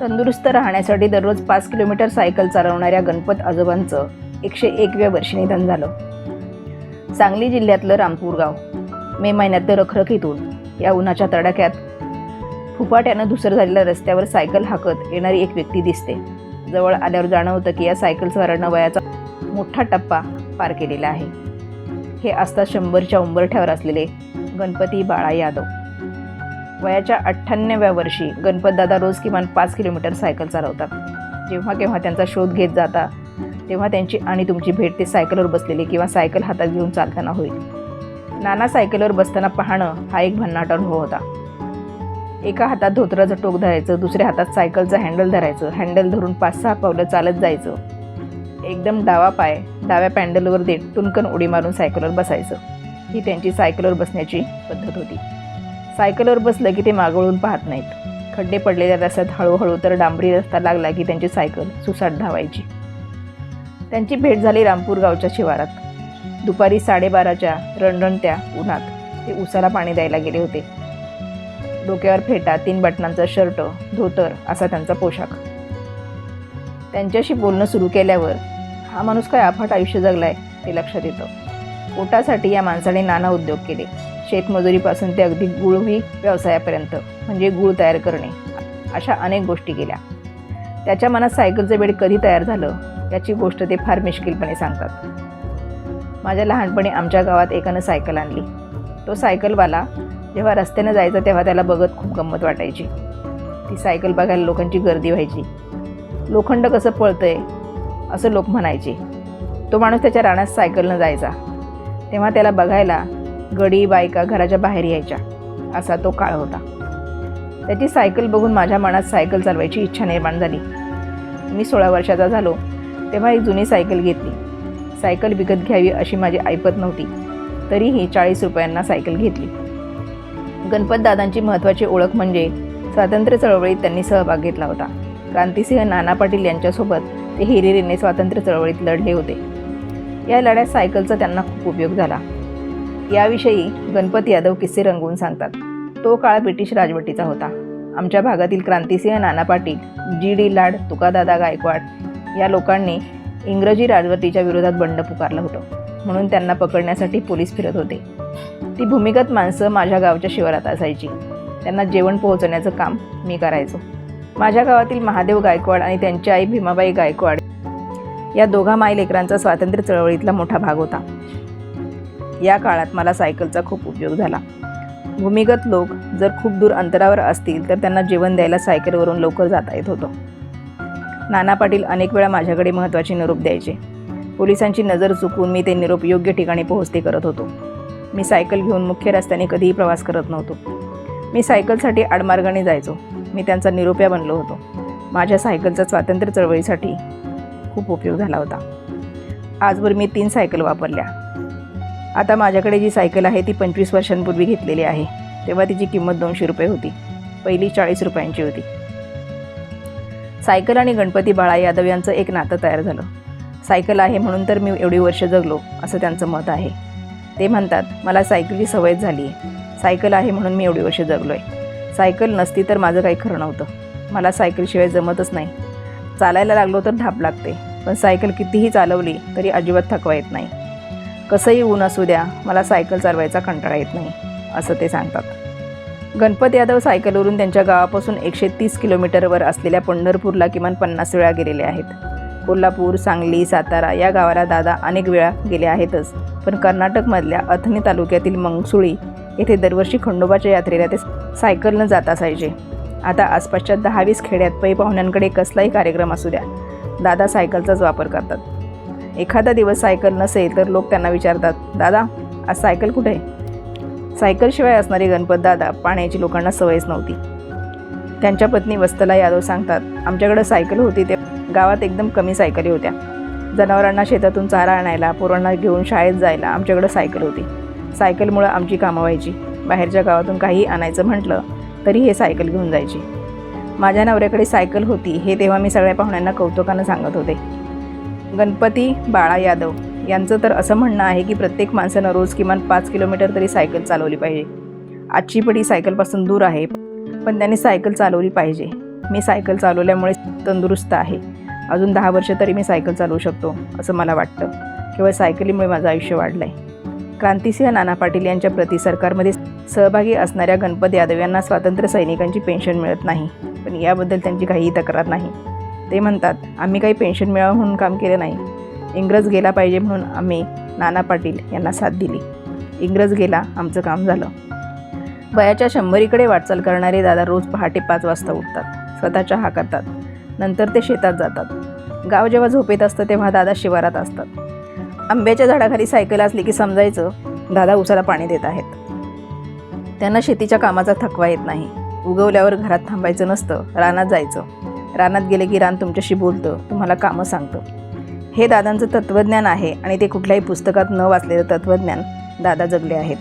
तंदुरुस्त राहण्यासाठी दररोज पाच किलोमीटर सायकल चालवणाऱ्या गणपत आजोबांचं एकशे एकव्या वर्षी निधन झालं. सांगली जिल्ह्यातलं रामपूर गाव. मे महिन्यात रखरखीतून या उन्हाच्या तडाख्यात फुफाट्यानं धुसर झालेल्या रस्त्यावर सायकल हाकत येणारी एक व्यक्ती दिसते. जवळ आल्यावर जाणवतं की या सायकल स्वारानं वयाचा मोठा टप्पा पार केलेला आहे. हे असता शंभरच्या उंबरठ्यावर असलेले गणपती बाळा यादव. वयाच्या अठ्ठ्याण्णव्या वर्षी गणपतदादा रोज किमान पाच किलोमीटर सायकल चालवतात. जेव्हा केव्हा त्यांचा शोध घेत जाता तेव्हा त्यांची आणि तुमची भेट ते सायकलवर बसलेले किंवा सायकल हातात घेऊन चालताना होईल. नाना सायकलवर बसताना पाहणं हा एक भन्नाट अनुभव होता. एका हातात धोतराचं टोक धरायचं दुसऱ्या हातात सायकलचं हँडल धरायचं हँडल धरून पाच सहा पावलं चालत जायचं. एकदम डावा पाय डाव्या पॅन्डलवर देत टुनकन उडी मारून सायकलवर बसायचं. ही त्यांची सायकलवर बसण्याची पद्धत होती. सायकलवर बसलं की ते मागवळून पाहत नाहीत. खड्डे पडलेल्या रस्त्यात हळूहळू तर डांबरी रस्ता लागला की त्यांची सायकल सुसाट धावायची. त्यांची भेट झाली रामपूर गावच्या शिवारात. दुपारी साडेबाराच्या रणरणत्या उन्हात ते उसाला पाणी द्यायला गेले होते. डोक्यावर फेटा तीन बटनांचा शर्ट धोतर असा त्यांचा पोशाख. त्यांच्याशी बोलणं सुरू केल्यावर हा माणूस काय अफाट आयुष्य जगलाय ते लक्षात येतं. पोटासाठी या माणसाने नाना उद्योग केले. शेतमजुरीपासून ते अगदी गुळवी व्यवसायापर्यंत म्हणजे गुळ तयार करणे अशा अनेक गोष्टी केल्या. त्याच्या मनात सायकलचं बेड कधी तयार झालं याची गोष्ट ते फार मिश्किलपणे सांगतात. माझ्या लहानपणी आमच्या गावात एकानं सायकल आणली. तो सायकलवाला जेव्हा रस्त्यानं जायचा तेव्हा त्याला बघत खूप गंमत वाटायची. ती सायकल बघायला लोकांची गर्दी व्हायची. लोखंड कसं पळतंय असं लोक म्हणायचे. तो माणूस त्याच्या रानात सायकलनं जायचा. तेव्हा त्याला बघायला गडी बायका घराच्या बाहेर यायच्या. असा तो काळ होता. त्याची सायकल बघून माझ्या मनात सायकल चालवायची इच्छा निर्माण झाली. मी सोळा वर्षाचा झालो तेव्हा एक जुनी सायकल घेतली. सायकल विकत घ्यावी अशी माझी ऐपत नव्हती तरीही चाळीस रुपयांना सायकल घेतली. गणपत दादांची महत्त्वाची ओळख म्हणजे स्वातंत्र्य चळवळीत त्यांनी सहभाग घेतला होता. क्रांतिसिंह नाना पाटील यांच्यासोबत ते हिरिरीने स्वातंत्र्य चळवळीत लढले होते. या लढ्यात सायकलचा त्यांना खूप उपयोग झाला. याविषयी गणपत यादव किस्से रंगवून सांगतात. तो काळ ब्रिटिश राजवटीचा होता. आमच्या भागातील क्रांतिसिंह नाना पाटील जी डी लाड तुकादादा गायकवाड या लोकांनी इंग्रजी राजवटीच्या विरोधात बंड पुकारलं होतं. म्हणून त्यांना पकडण्यासाठी पोलीस फिरत होते. ती भूमिगत माणसं माझ्या गावच्या शिवारात असायची. त्यांना जेवण पोहोचवण्याचं काम मी करायचो. माझ्या गावातील महादेव गायकवाड आणि त्यांची आई भीमाबाई गायकवाड या दोघा माई लेकरांचा स्वातंत्र्य चळवळीतला मोठा भाग होता. या काळात मला सायकलचा खूप उपयोग झाला. भूमिगत लोक जर खूप दूर अंतरावर असतील तर त्यांना जेवण द्यायला सायकलवरून लवकर जाता येत होतं. नाना पाटील अनेक वेळा माझ्याकडे महत्त्वाचे निरोप द्यायचे. पोलिसांची नजर चुकून मी ते निरोप योग्य ठिकाणी पोहोचते करत होतो. मी सायकल घेऊन मुख्य रस्त्याने कधीही प्रवास करत नव्हतो. मी सायकलसाठी आडमार्गाने जायचो. मी त्यांचा निरोप्या बनलो होतो. माझ्या सायकलचा स्वातंत्र्य चळवळीसाठी खूप उपयोग झाला होता. आजवर मी तीन सायकल वापरल्या. आता माझ्याकडे जी सायकल आहे ती पंचवीस वर्षांपूर्वी घेतलेली आहे. तेव्हा तिची किंमत दोनशे रुपये होती. पहिली चाळीस रुपयांची होती. सायकल आणि गणपती बाळा यादव यांचं एक नातं तयार झालं. सायकल आहे म्हणून तर मी एवढी वर्ष जगलो असं त्यांचं मत आहे. ते म्हणतात मला सायकलची सवयच झाली आहे. सायकल आहे म्हणून मी एवढी वर्ष जगलो आहे सायकल नसती तर माझं काही खरं नव्हतं. मला सायकलशिवाय जमतच नाही. चालायला लागलो तर धाप लागते. पण सायकल कितीही चालवली तरी अजिबात थकवा येत नाही. कसंही ऊन असू द्या मला सायकल चालवायचा कंटाळा येत नाही असं ते सांगतात. गणपत यादव सायकलवरून त्यांच्या गावापासून एकशे तीस किलोमीटरवर असलेल्या पंढरपूरला किमान पन्नास वेळा गेलेले आहेत. कोल्हापूर सांगली सातारा या गावाला दादा अनेक वेळा गेले आहेतच पण कर्नाटकमधल्या अथणी तालुक्यातील मंगसुळी येथे दरवर्षी खंडोबाच्या यात्रेला ते सायकलनं जात असायचे. आता आसपासच्या दहावीस खेड्यात पै पाहुण्यांकडे कसलाही कार्यक्रम असू द्या दादा सायकलचाच वापर करतात. एखादा दिवस सायकल नसेल तर लोक त्यांना विचारतात दादा आज सायकल कुठे आहे? सायकलशिवाय असणारे गणपत दादा पाण्याची लोकांना सवयच नव्हती. त्यांच्या पत्नी वस्तला यादव सांगतात आमच्याकडं सायकल होती ते गावात एकदम कमी सायकली होत्या. जनावरांना शेतातून चारा आणायला पोरांना घेऊन शाळेत जायला आमच्याकडं सायकल होती. सायकलमुळं आमची कामं व्हायची. बाहेरच्या गावातून काही आणायचं म्हटलं तरी हे सायकल घेऊन जायची. माझ्या नवऱ्याकडे सायकल होती हे तेव्हा मी सगळ्या पाहुण्यांना कौतुकानं सांगत होते. गणपती बाळा यादव. यांचं तर असं म्हणणं आहे की प्रत्येक माणसानं रोज किमान पाच किलोमीटर तरी सायकल चालवली पाहिजे. आजची पिढी सायकलपासून दूर आहे पण त्यांनी सायकल चालवली पाहिजे. मी सायकल चालवल्यामुळे तंदुरुस्त आहे. अजून दहा वर्ष तरी मी सायकल चालवू शकतो असं मला वाटतं. केवळ सायकलीमुळे माझं आयुष्य वाढलं आहे क्रांतिसिंह नाना पाटील यांच्या प्रति सरकारमध्ये सहभागी असणाऱ्या गणपत यादव यांना स्वातंत्र्य सैनिकांची पेन्शन मिळत नाही पण याबद्दल त्यांची काहीही तक्रार नाही. ते म्हणतात आम्ही काही पेन्शन मिळावं म्हणून काम केलं नाही. इंग्रज गेला पाहिजे म्हणून आम्ही नाना पाटील यांना साथ दिली. इंग्रज गेला आमचं काम झालं. वयाच्या शंभरीकडे वाटचाल करणारे दादा रोज पहाटे पाच वाजता उठतात. स्वतः चहा करतात. नंतर ते शेतात जातात. गाव जेव्हा झोपेत असतं तेव्हा दादा शिवारात असतात. आंब्याच्या झाडाखाली सायकल असली की समजायचं दादा उसाला पाणी देत आहेत. त्यांना शेतीच्या कामाचा थकवा येत नाही. उगवल्यावर घरात थांबायचं नसतं रानात जायचं. रानात गेले की रान तुमच्याशी बोलतं तुम्हाला कामं सांगतं. हे दादांचं तत्त्वज्ञान आहे आणि ते कुठल्याही पुस्तकात न वाचलेलं तत्त्वज्ञान दादा जगले आहेत.